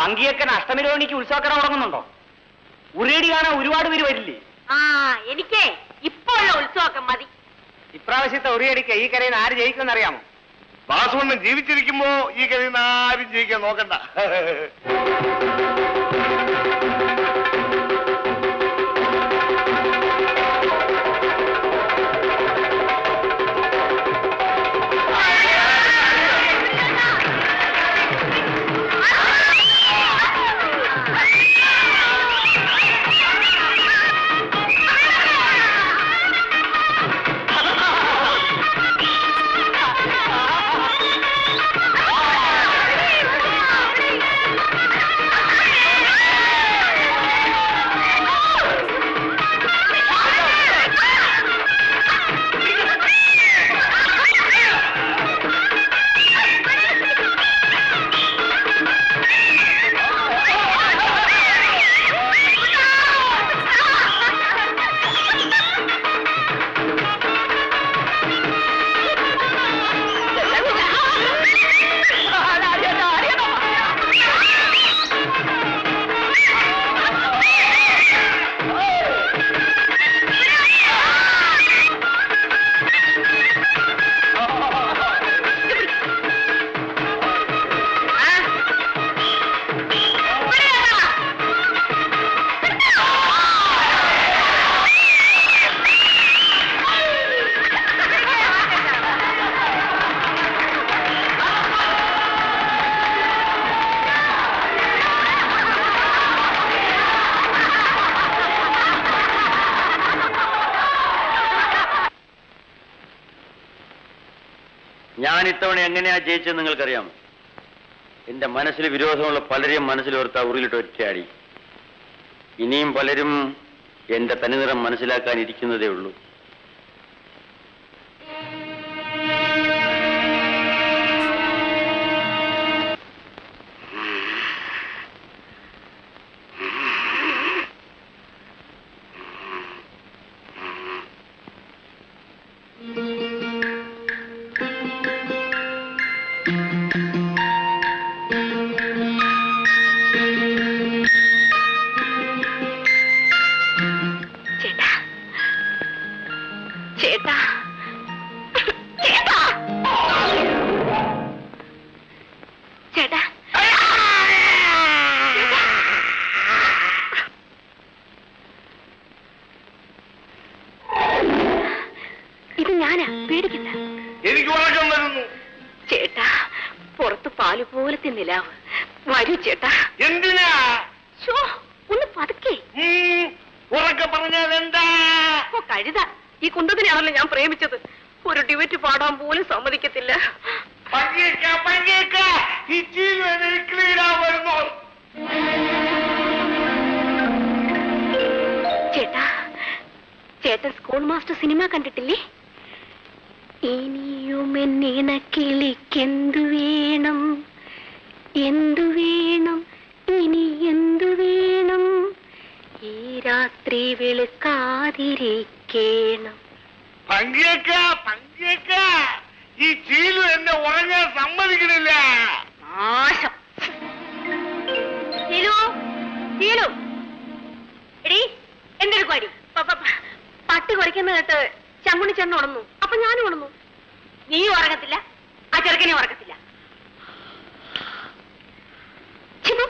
പങ്കിയൊക്കെ അഷ്ടമിരോഹിണിക്ക് ഉത്സവക്കട തുടങ്ങുന്നുണ്ടോ? ഉരേടി കാണാൻ ഒരുപാട് പേര് വരില്ലേ? ആ എനിക്കേ ഇപ്പോ ഉള്ള ഉത്സവമൊക്കെ മതി. ഇപ്രാവശ്യത്തെ ഉറിയടിക്ക് ഈ കരയിൽ ആര് ജയിക്കുമെന്ന് അറിയാമോ? വാസുവണ്ണൻ ജീവിച്ചിരിക്കുമ്പോ ഈ കരയിൽ നിന്ന് ആരും ജയിക്കാൻ നോക്കണ്ട. ഞാൻ ഇത്തവണ എങ്ങനെയാ ജയിച്ചത് നിങ്ങൾക്കറിയാം എന്റെ മനസ്സിൽ വിരോധമുള്ള പലരെയും മനസ്സിൽ ഓർത്ത ഉറിയിലിട്ട് ഒറ്റയാടി. ഇനിയും പലരും എന്റെ തനിനിറം മനസ്സിലാക്കാനിരിക്കുന്നതേ ഉള്ളൂ. പുറത്ത് പാൽ പോലത്തെ നിലാവ്. വരൂ ചേട്ടാ. എന്തിനാ? ഷോ ഒന്ന് പതുക്കെ. ഉറക്കെ പറഞ്ഞാൽ എന്താ ഓ കഴുത. ഈ കുന്തത്തിനാണല്ലോ ഞാൻ പ്രേമിച്ചത്. ഒരു ഡിവറ്റ് പാടാൻ പോലും സമ്മതിക്കത്തില്ല. പങ്കേക്ക പങ്കേക്ക ഈ ജീവൻ ക്ലീനാ വരുന്നു. ചേട്ടാ ചേട്ടൻ സ്കൂൾ മാസ്റ്റർ സിനിമ കണ്ടിട്ടില്ലേ? ഇനിയും എന്നിണക്കിളിക്കെന്തു വേണം? എന്തു വേണം? ഇനി എന്തു വേണം? ഈ രാത്രി വെളുക്കാതിരിക്കേണം. പങ്കേക്ക പങ്കേക്ക ഈ ചീലു എന്നെ ഉറങ്ങാൻ സമ്മതിക്കണില്ല. നാശം ചീലു ചീലു. എടി എന്തെടുക്കുവാടി പട്ടി കുറയ്ക്കുന്ന കേട്ട് ചങ്കുണി ചെന്ന് ഉണന്നു അപ്പൊ ഞാനും ഉണന്നു നീ ഉറങ്ങത്തില്ല ആ ചെറുക്കനെ ഉറക്കത്തില്ല ചിന്നു.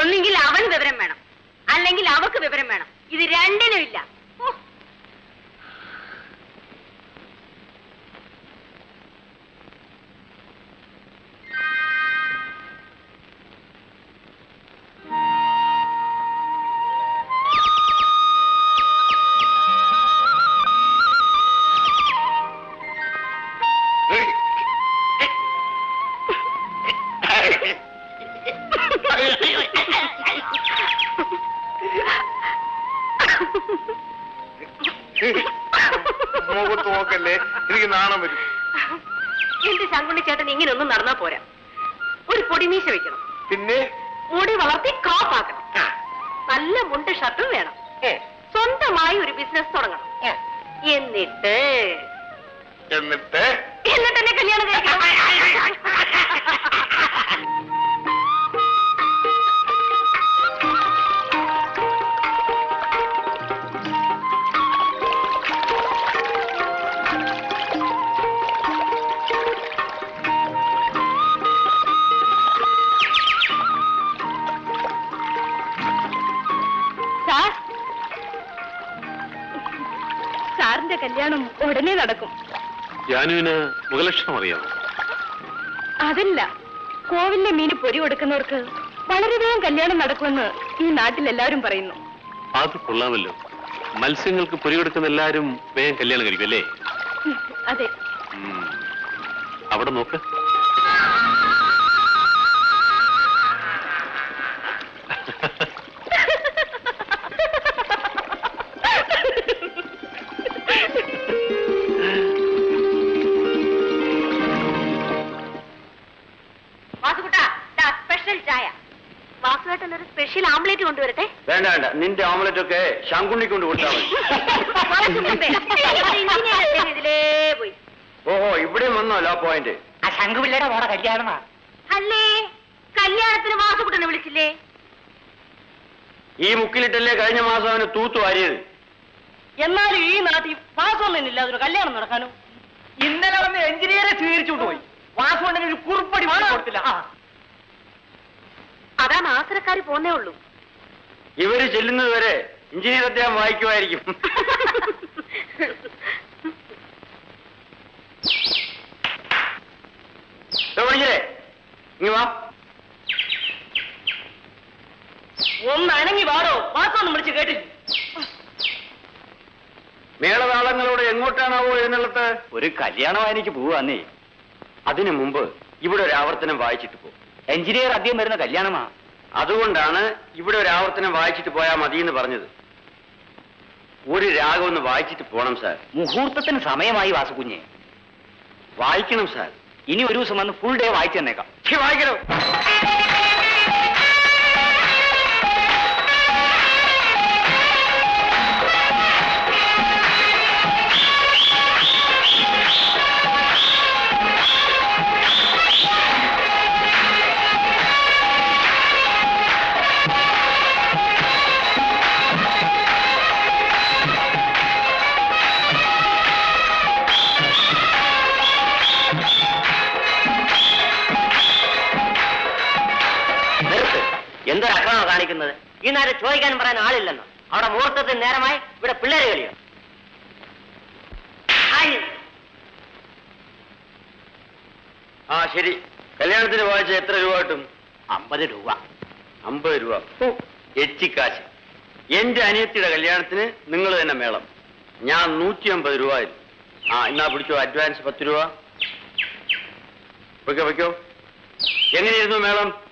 ഒന്നെങ്കിൽ അവൻ വിവരം വേണം അല്ലെങ്കിൽ അവക്ക് വിവരം വേണം. ഇത് രണ്ടിനും ഇല്ല എനിക്ക് നാണം വരും എന്റെ ശങ്കുണ്ണി ചേട്ടൻ ഇങ്ങനെ ഒന്നും നടന്നാ പോരാ ഒരു പൊടിമീശ വെക്കണം പിന്നെ മുടി വളർത്തി ക്രോപ്പ് ആക്കണം നല്ല മുണ്ട് ഷർട്ടും വേണം സ്വന്തമായി ഒരു ബിസിനസ് തുടങ്ങണം എന്നിട്ട് എന്നിട്ട് എന്നിട്ട് എന്നെ കല്യാണം കഴിക്കണം സാറിന്റെ കല്യാണം ഉടനെ നടക്കും. ജാനുവിന് മുഖലക്ഷണം അറിയാമോ? അതല്ല. കോവിലിലെ മീന് പൊരി കൊടുക്കുന്നവർക്ക് വളരെ വേഗം കല്യാണം നടക്കുമെന്ന് ഈ നാട്ടിൽ എല്ലാവരും പറയുന്നു. അത് കൊള്ളാമല്ലോ. മത്സ്യങ്ങൾക്ക് പൊരി കൊടുക്കുന്ന എല്ലാവരും വേഗം കല്യാണം കഴിക്കും അല്ലേ? അതെ. അവിടെ നോക്ക്. കൊണ്ടുവരട്ടെ? വേണ്ട വേണ്ട. നിന്റെ ഓംലറ്റ് ഒക്കെ ശങ്കുണ്ണി കൊണ്ട് കൊടുത്താൽ മതി. ഇതിലേ പോയി. ഓഹോ ഇവിടെ വന്നോ ലോ പോയിന്റ് ആ ശങ്കുപിള്ളയുടെ മോടെ കല്യാണമാ. അല്ലേ? കല്യാണത്തിന് വാസുകുട്ടനെ വിളിച്ചില്ലേ? ഈ മുക്കിലിട്ടല്ലേ കഴിഞ്ഞ മാസം അവന് തൂത്തു വാരിയത്? എന്നാലും ഈ നാട്ടിൽ വാസൊന്നും അതൊരു കല്യാണം നടക്കാനോ? ഇന്നലെ വന്ന് എഞ്ചിനീയറെ സ്വീകരിച്ചുകൊണ്ട് പോയി വാസുകൊണ്ടിന് ഒരു കുറുപ്പടി കൊടുത്തില്ല. ആ. അതാ മാസരക്കാര് പോന്നേ ഉള്ളൂ. ഇവർ ചെല്ലുന്നത് വരെ എഞ്ചിനീയർ അദ്ദേഹം വായിക്കുമായിരിക്കും? ഇങ്ങ് വാ. ഒന്ന് അനങ്ങി വാടോ വാസൊന്നും വിളിച്ച് കേട്ടില്ല മേളതാളങ്ങളോട് എങ്ങോട്ടാണാവോ എന്നുള്ളത് ഒരു കല്യാണവായനിക്ക് പോവാന്നേ. അതിനു മുമ്പ് ഇവിടെ ഒരു ആവർത്തനം വായിച്ചിട്ട് പോകും എഞ്ചിനീയർ അധികം വരുന്ന കല്യാണമാ. അതുകൊണ്ടാണ് ഇവിടെ ഒരു ആവർത്തനം വായിച്ചിട്ട് പോയാൽ മതി എന്ന് പറഞ്ഞത്. ഒരു രാഗം ഒന്ന് വായിച്ചിട്ട് പോണം സാർ. മുഹൂർത്തത്തിന് സമയമായി വാസുകുഞ്ഞെ. വായിക്കണം സാർ. ഇനി ഒരു ദിവസം വന്ന് ഫുൾ ഡേ വായിച്ചു തന്നേക്കാം. വായിക്കണം. കാണിക്കുന്നത്. ഈ നേരം ചോദിക്കാൻ പറയാൻ ആളില്ലെന്നോ? അവിടെ മുഹൂർത്തത്തിന് നേരമായി ഇവിടെ പിള്ളേര് കളിയോ. ആ ശരി. കല്യാണത്തിന് വായിച്ച എത്ര രൂപ കിട്ടും? അമ്പത് രൂപ. അമ്പത് രൂപ. എച്ചിക്കാശ് എന്റെ അനിയത്തിയുടെ കല്യാണത്തിന് നിങ്ങൾ തന്നെ മേളം. ഞാൻ നൂറ്റി അമ്പത് രൂപ ആ എന്നാ പിടിച്ചോ? അഡ്വാൻസ് പത്ത് രൂപ? വയ്ക്കോ വയ്ക്കോ എങ്ങനെയായിരുന്നു മേളം?